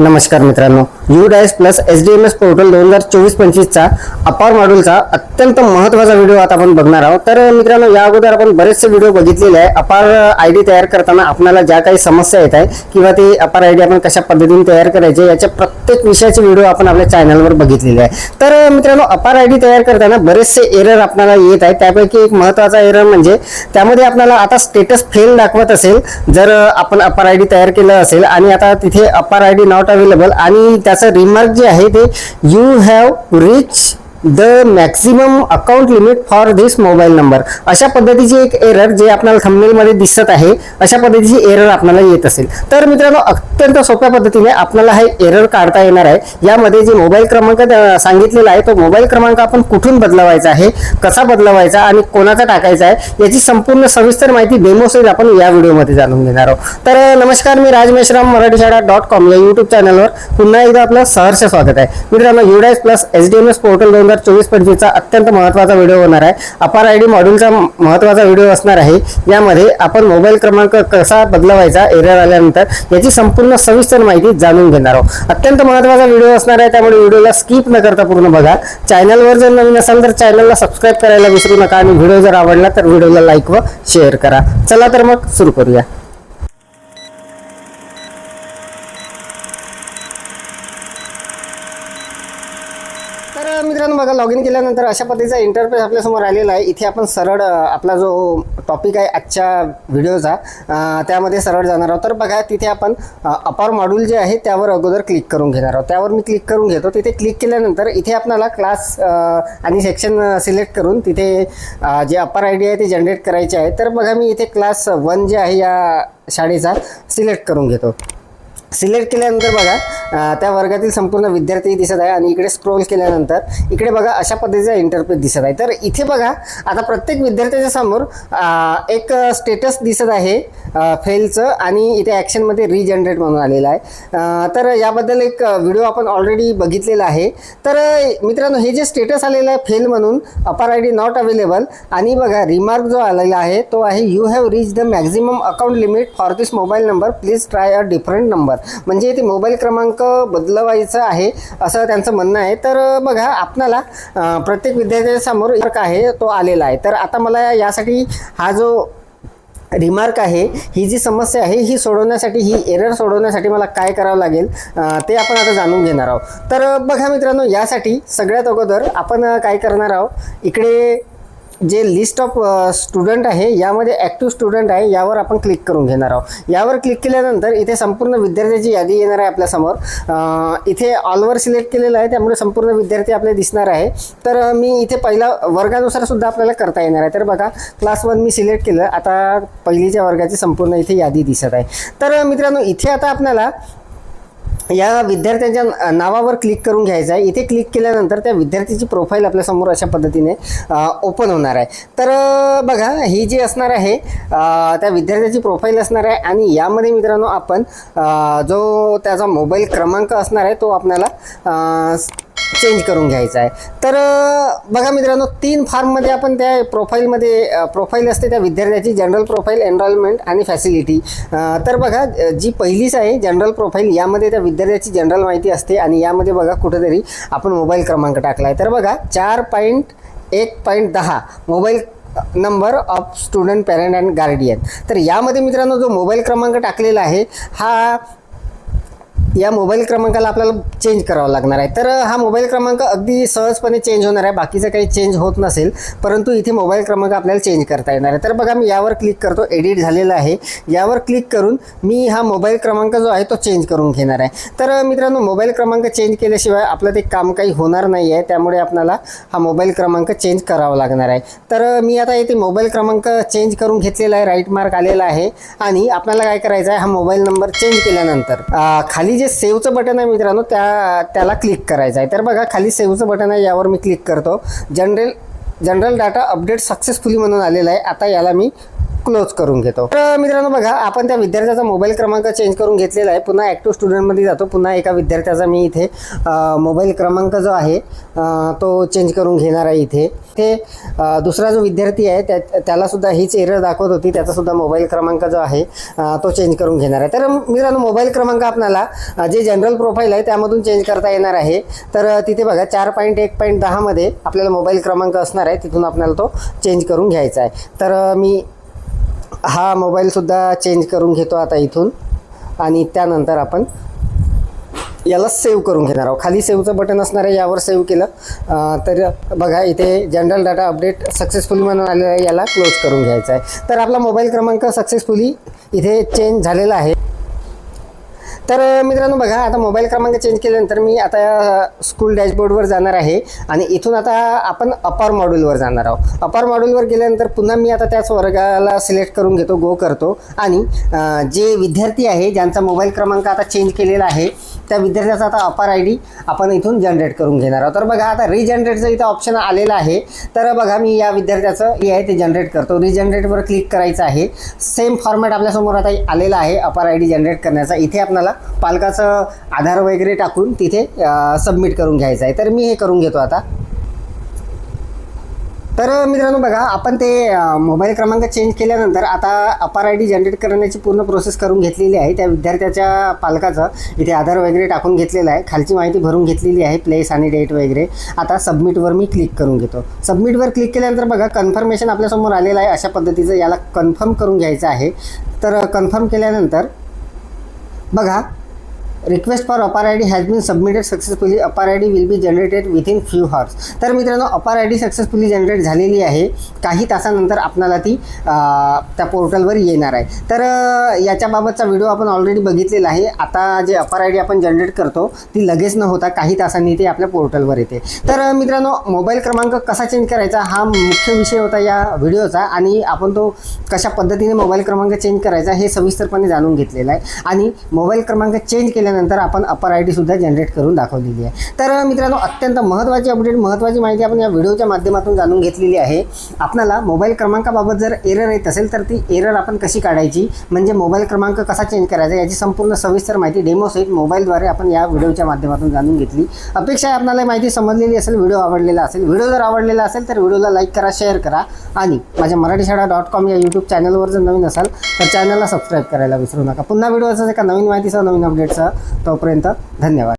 नमस्कार मित्रांनो. UDISE plus H D M S portal दोन हजार चोवीस पंचवीसचा अपार मॉड्यूलचा अत्यंत महत्त्वाचा व्हिडिओ आता आपण बघणार आहोत. तर मित्रांनो या अगोदर आपण बरेचसे व्हिडिओ बघितलेले आहे. अपार आय डी तयार करताना आपल्याला ज्या काही समस्या येत आहे किंवा ते अपार आय डी आपण कशा पद्धतीने तयार करायचे याच्या प्रत्येक विषयाचे व्हिडिओ आपण आपल्या चॅनलवर बघितलेले आहे. तर मित्रांनो अपार आय डी तयार करताना बरेचसे एरर आपल्याला येत आहे त्यापैकी एक महत्त्वाचा एरर म्हणजे त्यामध्ये आपल्याला आता स्टेटस फेल दाखवत असेल. जर आपण अपार आय डी तयार केलं असेल आणि आता तिथे अपार आय डी नॉट अवेलेबल आणि त्याचं रिमार्क जे आहे ते you have reach the maximum account limit for this mobile number. अशा पद्धतीची एक एरर जे आपल्याला थंबनेलमध्ये दिसत आहे अशा पद्धतीची एरर आपल्याला येत असेल. तर मित्रांनो अत्यंत सोप्या पद्धतीने आपल्याला हे एरर काढता येणार आहे. यामध्ये जे मोबाईल क्रमांक सांगितलेला आहे तो मोबाईल क्रमांक आपण कुठून बदलवायचा आहे कसा बदलवायचा आणि कोणाचा टाकायचा आहे याची संपूर्ण सविस्तर माहिती डेमोसहित आपण या व्हिडिओमध्ये जाणून घेणार आहोत. तर नमस्कार मी राज मेश्राम मराठी शाळा डॉट कॉम या युट्यूब चॅनलवर पुन्हा एकदा आपलं सहर्ष स्वागत आहे. मित्रांनो UDISE plus H D M S portal हजार चोवीस पंचवीसचा अत्यंत महत्त्वाचा व्हिडिओ होणार आहे. अपार आय डी मॉड्यूलचा महत्त्वाचा व्हिडिओ असणार आहे. यामध्ये आपण मोबाईल क्रमांक कसा बदलवायचा एरियर आल्यानंतर याची संपूर्ण सविस्तर माहिती जाणून घेणार आहोत. अत्यंत महत्त्वाचा व्हिडिओ असणार आहे. त्यामुळे व्हिडिओला स्किप न करता पूर्ण बघा. चॅनलवर जर नवीन असाल तर चॅनलला सबस्क्राईब करायला विसरू नका. आणि व्हिडिओ जर आवडला तर व्हिडिओला लाईक व शेअर करा. चला तर मग सुरू करूया तर मित्रांनो बघा लॉग इन केल्यानंतर अशा पद्धतीचा इंटरफेस आपल्यासमोर आलेला आहे. इथे आपण सरळ आपला जो टॉपिक आहे आजच्या व्हिडिओचा त्यामध्ये सरळ जाणार आहोत. तर बघा तिथे आपण अपार मॉड्यूल जे आहे त्यावर अगोदर क्लिक करून घेणार आहोत. त्यावर मी क्लिक करून घेतो. तिथे क्लिक केल्यानंतर इथे आपल्याला क्लास आणि सेक्शन सिलेक्ट करून तिथे जे अपार आय डी आहे ते जनरेट करायचे आहे. तर बघा मी इथे क्लास वन जे आहे या शाळेचा सिलेक्ट करून घेतो. सिलेक्ट केल्यानंतर बघा त्या वर्गातील संपूर्ण विद्यार्थी दिसत आहे आणि इकडे स्क्रोल केल्यानंतर इकडे बघा अशा पद्धतीचा इंटरफेस दिसत आहे. तर इथे बघा आता प्रत्येक विद्यार्थ्याच्या समोर एक स्टेटस दिसत आहे फेलचं आणि इथे ॲक्शनमध्ये रिजनरेट म्हणून आलेलं आहे. तर याबद्दल एक व्हिडिओ आपण ऑलरेडी बघितलेला आहे. तर मित्रांनो हे जे स्टेटस आलेलं आहे फेल म्हणून अपार आय डी नॉट अवेलेबल आणि बघा रिमार्क जो आलेला आहे तो आहे you have reach the maximum account limit for this mobile number please try a different number म्हणजे ते मोबाईल क्रमांक बदलवायचा आहे असं त्यांचं म्हणणं आहे. तर बघा आपणाला प्रत्येक विद्यार्थ्यासमोर एक आहे तो आलेला आहे. तर आता मला यासाठी हा जो रिमार्क आहे ही जी समस्या आहे ही सोडवण्यासाठी ही एरर सोडवण्यासाठी मला काय करावं लागेल ते आपण आता जाणून घेणार आहोत. तर बघा मित्रांनो यासाठी सगळ्यात अगोदर आपण काय करणार आहोत? इकडे जे लिस्ट ऑफ स्टुडंट आहे यामध्ये ॲक्टिव्ह स्टुडंट आहे यावर आपण क्लिक करून घेणार आहोत. यावर क्लिक केल्यानंतर इथे संपूर्ण विद्यार्थ्याची यादी येणार आहे आपल्यासमोर uh, इथे ऑलवर सिलेक्ट केलेलं आहे त्यामुळे संपूर्ण विद्यार्थी आपले दिसणार आहे. तर uh, मी इथे पहिला वर्गानुसार सुद्धा आपल्याला करता येणार आहे. तर बघा क्लास वन मी सिलेक्ट केलं. आता पहिलीच्या वर्गाची संपूर्ण इथे यादी दिसत आहे. तर मित्रांनो इथे आता आपल्याला या विद्यार्थ्यांच्या नावावर क्लिक करून घ्यायचं आहे. इथे क्लिक केल्यानंतर त्या विद्यार्थ्याची प्रोफाईल आपल्यासमोर अशा पद्धतीने ओपन होणार आहे. तर बघा ही जी असणार आहे त्या विद्यार्थ्याची प्रोफाईल असणार आहे आणि यामध्ये मित्रांनो आपण जो त्याचा मोबाईल क्रमांक असणार आहे तो आपल्याला चेंज करून घ्यायचा आहे. तर बघा मित्रांनो तीन फॉर्ममध्ये आपण त्या प्रोफाईलमध्ये प्रोफाईल असते त्या विद्यार्थ्याची जनरल प्रोफाईल एनरॉलमेंट आणि फॅसिलिटी तर बघा जी पहिलीच आहे जनरल प्रोफाईल यामध्ये त्या विद्यार्थ्याची जनरल माहिती असते आणि यामध्ये बघा कुठेतरी आपण मोबाईल क्रमांक टाकला आहे तर बघा चार पॉईंट एक पॉईंट दहा mobile number of student parent and guardian तर यामध्ये मित्रांनो जो मोबाईल क्रमांक टाकलेला आहे हा या मोबाईल क्रमांकाला आपल्याला चेंज करावा लागणार आहे. तर हा मोबाईल क्रमांक अगदी सहजपणे चेंज होणार आहे. बाकीचं काही चेंज होत नसेल परंतु इथे मोबाईल क्रमांक आपल्याला चेंज करता येणार आहे. तर बघा मी यावर क्लिक करतो. एडिट झालेला आहे. यावर क्लिक करून मी हा मोबाईल क्रमांक जो आहे तो चेंज करून घेणार आहे. तर मित्रांनो मोबाईल क्रमांक चेंज केल्याशिवाय आपलं ते काम काही होणार नाही आहे. त्यामुळे आपल्याला हा मोबाईल क्रमांक चेंज करावा लागणार आहे. तर मी आता येथे मोबाईल क्रमांक चेंज करून घेतलेला आहे. राईट मार्क आलेला आहे. आणि आपल्याला काय करायचं आहे? हा मोबाईल नंबर चेंज केल्यानंतर खाली जे सेव्हचं बटन आहे मित्रांनो त्या त्याला क्लिक करायचं आहे. तर बघा खाली सेव्हचं बटन आहे यावर मी क्लिक करतो. General general data update successfully म्हणून आलेला आहे. आता याला मी क्लोज करून घेतो. तर मित्रांनो बघा आपण त्या विद्यार्थ्याचा मोबाईल क्रमांक चेंज करून घेतलेला आहे. पुन्हा ॲक्टिव्ह स्टुडंटमध्ये जातो. पुन्हा एका विद्यार्थ्याचा मी इथे मोबाईल क्रमांक जो आहे तो चेंज करून घेणार आहे इथे. ते दुसरा जो विद्यार्थी आहे त्या त्यालासुद्धा हीच एरर दाखवत होती. त्याचासुद्धा मोबाईल क्रमांक जो आहे तो चेंज करून घेणार आहे. तर मित्रांनो मोबाईल क्रमांक आपल्याला जे जनरल प्रोफाईल आहे त्यामधून चेंज करता येणार आहे. तर तिथे बघा चार पॉईंट एक पॉईंट दहामध्ये आपल्याला मोबाईल क्रमांक असणार आहे. तिथून आपल्याला तो चेंज करून घ्यायचा आहे. तर मी हा मोबाईलसुद्धा चेंज करून घेतो आता इथून. आणि त्यानंतर आपण याला सेव्ह करून घेणार आहोत. खाली सेव्हचं बटन असणार आहे यावर सेव्ह केलं. तर बघा इथे जनरल डाटा अपडेट सक्सेसफुली म्हणून आलेला आहे याला क्लोज करून घ्यायचा आहे. तर आपला मोबाईल क्रमांक सक्सेसफुली इथे चेंज झालेला आहे. तर मित्रांनो बघा आता मोबाईल क्रमांक चेंज केल्यानंतर मी आता स्कूल डॅशबोर्डवर जाणार आहे आणि इथून आता आपण अपार मॉड्यूलवर जाणार आहोत. अपार मॉड्यूलवर गेल्यानंतर पुन्हा मी आता त्याच वर्गाला सिलेक्ट करून घेतो गो करतो आणि जे विद्यार्थी आहे ज्यांचा मोबाईल क्रमांक आता चेंज केलेला आहे त्या विद्यार्थ्याचा आता अपार आय डी आपण इथून जनरेट करून घेणार आहोत. तर बघा आता रिजनरेटचं इथं ऑप्शन आलेलं आहे. तर बघा मी या विद्यार्थ्याचं हे आहे ते जनरेट करतो. रिजनरेटवर क्लिक करायचं आहे. सेम फॉर्मॅट आपल्यासमोर आता आलेला आहे अपार आय डी जनरेट करण्याचा. इथे आपल्याला पालकाचं आधार वगैरे टाकून तिथे सबमिट करून घ्यायचं आहे. तर मी हे करून घेतो आता. तर मित्रांनो बघा आपण ते मोबाईल क्रमांक चेंज केल्यानंतर आता अपार आय डी जनरेट करण्याची पूर्ण प्रोसेस करून घेतलेली आहे. त्या विद्यार्थ्याच्या पालकाचं इथे आधार वगैरे टाकून घेतलेलं आहे. खालची माहिती भरून घेतलेली आहे प्लेस आणि डेट वगैरे. आता सबमिटवर मी क्लिक करून घेतो. सबमिटवर क्लिक केल्यानंतर बघा कन्फर्मेशन आपल्यासमोर आलेलं आहे. अशा पद्धतीचं याला कन्फर्म करून घ्यायचं आहे. तर कन्फर्म केल्यानंतर बघा request for APAAR I D has been submitted successfully APAAR I D will be generated within few hours तर मित्रांनो अपार आय डी सक्सेसफुली जनरेट झालेली आहे. काही तासानंतर आपणाला ती त्या पोर्टलवर येणार आहे. तर याच्याबाबतचा व्हिडिओ आपण ऑलरेडी बघितलेला आहे. आता जे अपार आय डी आपण जनरेट करतो ती लगेच न होता काही तासांनी ते आपल्या पोर्टलवर येते. तर मित्रांनो मोबाईल क्रमांक कसा चेंज करायचा हा मुख्य विषय होता या व्हिडिओचा आणि आपण तो कशा पद्धतीने मोबाईल क्रमांक चेंज करायचा हे सविस्तरपणे जाणून घेतलेलं आहे. आणि मोबाईल क्रमांक चेंज केल्यानंतर आपण अपर आय डीसुद्धा जनरेट करून दाखवलेली आहे. तर मित्रांनो अत्यंत महत्त्वाची अपडेट महत्त्वाची माहिती आपण या व्हिडिओच्या माध्यमातून जाणून घेतलेली आहे. आपल्याला मोबाईल क्रमांकाबाबत जर एरर येत असेल तर ती एरर आपण कशी काढायची? म्हणजे मोबाईल क्रमांक कसा चेंज करायचा? याची संपूर्ण सविस्तर माहिती डेमोसहित मोबाईलद्वारे आपण या व्हिडिओच्या माध्यमातून जाणून घेतली. अपेक्षा आहे आपल्याला माहिती समजलेली असेल व्हिडिओ आवडलेला असेल. व्हिडिओ जर आवडलेला असेल तर व्हिडिओला लाईक करा शेअर करा. आणि माझ्या मराठी शाळा डॉट कॉम या यूट्यूब चॅनलवर जर नवीन असाल तर चॅनलला सबस्क्राईब करायला विसरू नका. पुन्हा व्हिडिओ असाच एका नवीन माहितीसह नवीन अपडेटसह तोपर्यंत धन्यवाद.